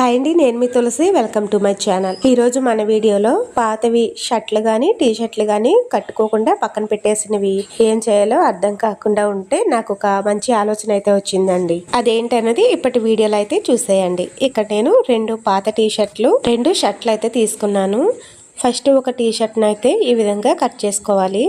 Hi అండి నేను మీ Tulasi. Welcome to my channel ఈ రోజు మన వీడియోలో పాతవి షర్ట్లు కానీ టీ షర్ట్లు కానీ కట్టుకోకుండా పక్కన పెట్టేసినవి ఏం చేయాలో అర్థం కాకుండా ఉంటే నాకు ఒక మంచి ఆలోచన అయితే వచ్చిందండి. అదేంటన్నది ఇప్పటి వీడియోలో అయితే చూసేయండి. ఇక్కడ నేను రెండు పాత టీ షర్ట్లు రెండు షర్ట్లు అయితే తీసుకున్నాను. ఫస్ట్ ఒక టీ షర్ట్ను అయితే ఈ విధంగా కట్ చేసుకోవాలి.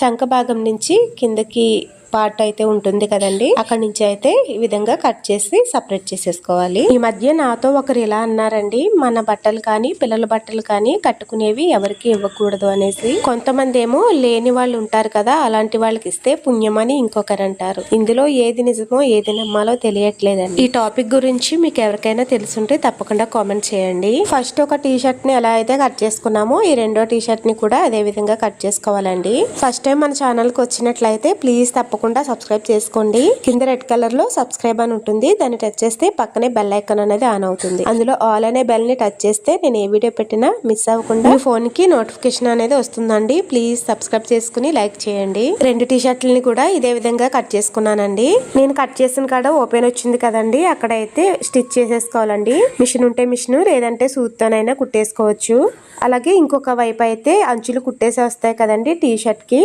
చంక భాగం నుంచి కిందకి పార్ట్ అయితే ఉంటుంది కదండి. అక్కడ నుంచి అయితే ఈ విధంగా కట్ చేసి సపరేట్ చేసేసుకోవాలి. ఈ మధ్య నాతో ఒకరు ఇలా అన్నారండి మన బట్టలు కానీ పిల్లల బట్టలు కానీ కట్టుకునేవి ఎవరికి ఇవ్వకూడదు అనేసి. కొంతమంది ఏమో లేని వాళ్ళు ఉంటారు కదా అలాంటి వాళ్ళకి ఇస్తే పుణ్యమని ఇంకొకరు అంటారు. ఇందులో ఏది నిజమో ఏది నమ్మాలో తెలియట్లేదండి. ఈ టాపిక్ గురించి మీకు ఎవరికైనా తెలుసుంటే తప్పకుండా కామెంట్ చేయండి. ఫస్ట్ ఒక టీ షర్ట్ని ఎలా అయితే కట్ చేసుకున్నామో ఈ రెండో టీ షర్ట్ని కూడా అదే విధంగా కట్ చేసుకోవాలండి. ఫస్ట్ టైం మన ఛానల్కి వచ్చినట్లయితే ప్లీజ్ తప్పకుండా తప్పకుండా సబ్స్క్రైబ్ చేసుకోండి. కింద రెడ్ కలర్లో సబ్స్క్రైబ్ అని ఉంటుంది. దాన్ని టచ్ చేస్తే పక్కనే బెల్ ఐకాన్ అనేది ఆన్ అవుతుంది. అందులో ఆల్ అనే బెల్ని టచ్ చేస్తే నేను ఏ వీడియో పెట్టినా మిస్ అవ్వకుండా ఫోన్కి నోటిఫికేషన్ అనేది వస్తుందండి. ప్లీజ్ సబ్స్క్రైబ్ చేసుకుని లైక్ చేయండి. రెండు టీ షర్ట్లని కూడా ఇదే విధంగా కట్ చేసుకున్నానండి. నేను కట్ చేసిన కాడ ఓపెన్ వచ్చింది కదండి. అక్కడ అయితే స్టిచ్ చేసేసుకోవాలండి. మిషన్ ఉంటే మిషన్ లేదంటే సూత్తోనైనా కుట్టేసుకోవచ్చు. అలాగే ఇంకొక వైపు అయితే అంచులు కుట్టేసి వస్తాయి కదండి టీ షర్ట్కి.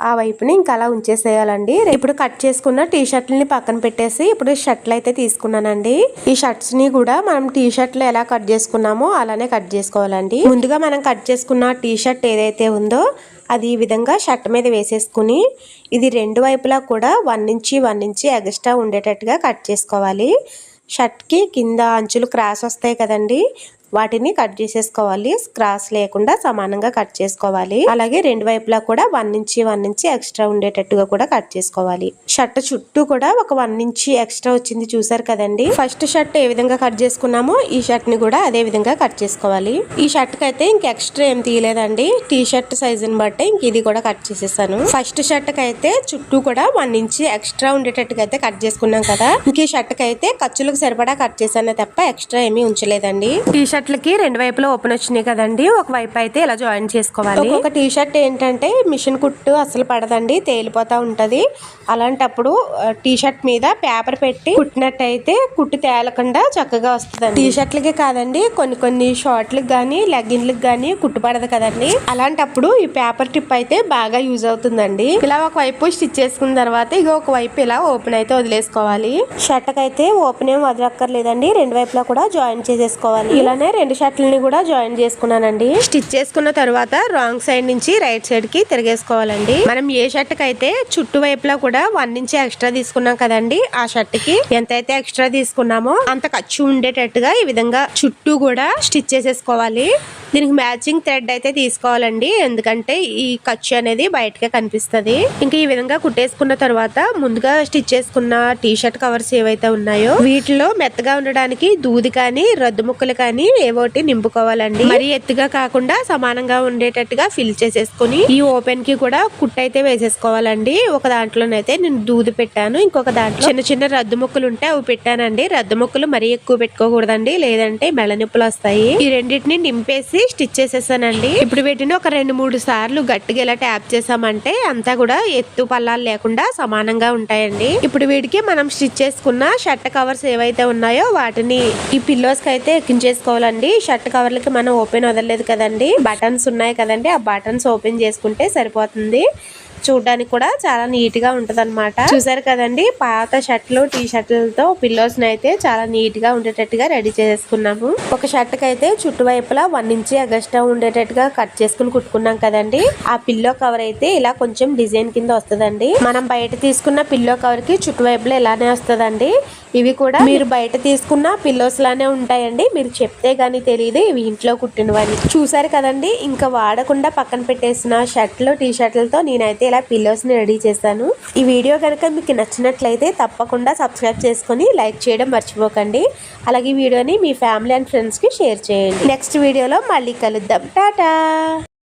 ఆ వైపుని ఇంకా అలా ఉంచేసేయాలండి. ఇప్పుడు కట్ చేసుకున్న టీ షర్ట్లని పక్కన పెట్టేసి ఇప్పుడు షర్ట్లు అయితే తీసుకున్నానండి. ఈ షర్ట్స్ని కూడా మనం టీ షర్ట్లు ఎలా కట్ చేసుకున్నామో అలానే కట్ చేసుకోవాలండి. ముందుగా మనం కట్ చేసుకున్న టీ షర్ట్ ఏదైతే ఉందో అది ఈ విధంగా షర్ట్ మీద వేసేసుకుని ఇది రెండు వైపులా కూడా one inch one inch extra ఉండేటట్టుగా కట్ చేసుకోవాలి. షర్ట్కి కింద అంచులు క్రాస్ వస్తాయి కదండి. వాటిని కట్ చేసేసుకోవాలి. క్రాస్ లేకుండా సమానంగా కట్ చేసుకోవాలి. అలాగే రెండు వైపులా కూడా one inch one inch extra ఉండేటట్టుగా కూడా కట్ చేసుకోవాలి. షర్ట్ చుట్టూ కూడా ఒక వన్ ఇంచి ఎక్స్ట్రా వచ్చింది చూసారు కదండి? ఫస్ట్ షర్ట్ ఏ విధంగా కట్ చేసుకున్నామో ఈ షర్ట్ని కూడా అదే విధంగా కట్ చేసుకోవాలి. ఈ షర్ట్కి అయితే ఇంక ఎక్స్ట్రా ఏం తీయలేదండి. టీ షర్ట్ సైజుని బట్టి ఇంక ఇది కూడా కట్ చేసేసాను. ఫస్ట్ షర్ట్కి అయితే చుట్టూ కూడా వన్ ఇంచి ఎక్స్ట్రా ఉండేటట్టుగా అయితే కట్ చేసుకున్నాం కదా. ఇంక ఈ షర్ట్కి అయితే ఖర్చులకు సరిపడా కట్ చేశాను తప్ప ఎక్స్ట్రా ఏమీ ఉంచలేదండి. టీ షర్ట్లకి రెండు వైపులో ఓపెన్ వచ్చినాయి కదండి. ఒక వైపు అయితే ఇలా జాయిన్ చేసుకోవాలి. ఒక టీ షర్ట్ ఏంటంటే మిషన్ కుట్టు అసలు పడదండి తేలిపోతా ఉంటది. అలాంటప్పుడు టీ షర్ట్ మీద పేపర్ పెట్టి కుట్టినట్టయితే కుట్టు తేలకుండా చక్కగా వస్తుంది టీ షర్ట్లకి కాదండి కొన్ని కొన్ని షార్ట్లకు కానీ లెగ్గిన్లకు కానీ కుట్టు పడదు కదండి. అలాంటప్పుడు ఈ పేపర్ టిప్ అయితే బాగా యూజ్ అవుతుందండి. ఇలా ఒక వైపు స్టిచ్ చేసుకున్న తర్వాత ఇక ఒక వైపు ఇలా ఓపెన్ అయితే వదిలేసుకోవాలి. షర్ట్ అయితే ఓపెన్ ఏం వదలక్కర్లేదండి రెండు వైపులా కూడా జాయిన్ చేసేసుకోవాలి. ఇలానే రెండు షర్ట్లని కూడా జాయిన్ చేసుకున్నానండి. స్టిచ్ చేసుకున్న తర్వాత రాంగ్ సైడ్ నుంచి రైట్ సైడ్కి తిరిగేసుకోవాలండి. మనం ఏ షర్ట్ అయితే చుట్టూ వైపులా కూడా వన్ నుంచి ఎక్స్ట్రా తీసుకున్నాం కదండి ఆ షర్ట్కి ఎంతైతే ఎక్స్ట్రా తీసుకున్నామో అంత ఖర్చు ఉండేటట్టుగా ఈ విధంగా చుట్టూ కూడా స్టిచ్ చేసేసుకోవాలి. దీనికి మ్యాచింగ్ థ్రెడ్ అయితే తీసుకోవాలండి. ఎందుకంటే ఈ ఖర్చు అనేది బయటకే కనిపిస్తుంది. ఇంకా ఈ విధంగా కుట్టేసుకున్న తర్వాత ముందుగా స్టిచ్ చేసుకున్న టీ షర్ట్ కవర్స్ ఏవైతే ఉన్నాయో వీటిలో మెత్తగా ఉండడానికి దూది కానీ రద్దు ముక్కలు కానీ ఏవోటి నింపుకోవాలండి. మరి ఎత్తుగా కాకుండా సమానంగా ఉండేటట్టుగా ఫిల్ చేసేసుకుని ఈ ఓపెన్కి కూడా కుట్ అయితే వేసేసుకోవాలండి. ఒక దాంట్లోనైతే నేను దూది పెట్టాను. ఇంకొక దాంట్లో చిన్న చిన్న రద్దు ముక్కలు ఉంటే అవి పెట్టానండి. రద్దు ముక్కలు మరీ ఎక్కువ పెట్టుకోకూడదండి. లేదంటే మెడ నొప్పులు వస్తాయి. ఈ రెండింటిని నింపేసి స్టిచ్ చేసేసానండి. ఇప్పుడు వీటిని ఒక రెండు మూడు సార్లు గట్టిగా ఇలా ట్యాప్ చేసామంటే అంతా కూడా ఎత్తు పల్లాలు లేకుండా సమానంగా ఉంటాయండి. ఇప్పుడు వీటికి మనం స్టిచ్ చేసుకున్న షర్ట్ కవర్స్ ఏవైతే ఉన్నాయో వాటిని ఈ పిల్లోస్కి అయితే ఎక్కించేసుకోవాలండి. షర్ట్ కవర్లకి మనం ఓపెన్ వదలలేదు కదండి. బటన్స్ ఉన్నాయి కదండి. ఆ బటన్స్ ఓపెన్ చేసుకుంటే సరిపోతుంది. చూడడానికి కూడా చాలా నీట్గా ఉంటది అనమాట చూసారు కదండి? పాత షర్ట్లు టీ షర్ట్లతో పిల్లోస్ అయితే చాలా నీట్గా ఉండేటట్టుగా రెడీ చేసుకున్నాము ఒక షర్ట్కి అయితే చుట్టువైపులా వన్ ఇంచి అగస్టా ఉండేటట్టుగా కట్ చేసుకుని కుట్టుకున్నాం కదండి. ఆ పిల్లో కవర్ అయితే ఇలా కొంచెం డిజైన్ కింద వస్తుందండి. మనం బయట తీసుకున్న పిల్లో కవర్కి చుట్టువైపులా ఇలానే వస్తుందండి. ఇవి కూడా మీరు బయట తీసుకున్న పిల్లోస్ లానే ఉంటాయండి. మీరు చెప్తే గానీ తెలియదు ఇవి ఇంట్లో కుట్టినవని. చూసారు కదండి? ఇంకా వాడకుండా పక్కన పెట్టేసిన షర్ట్లు టీ షర్ట్లతో నేనైతే ఇలా పిల్లోస్ని రెడీ చేశాను. ఈ వీడియో కనుక మీకు నచ్చినట్లయితే తప్పకుండా సబ్స్క్రైబ్ చేసుకొని లైక్ చేయడం మర్చిపోకండి. అలాగే వీడియోని మీ ఫ్యామిలీ అండ్ ఫ్రెండ్స్కి షేర్ చేయండి. నెక్స్ట్ వీడియోలో మళ్ళీ కలుద్దాం. టాటా!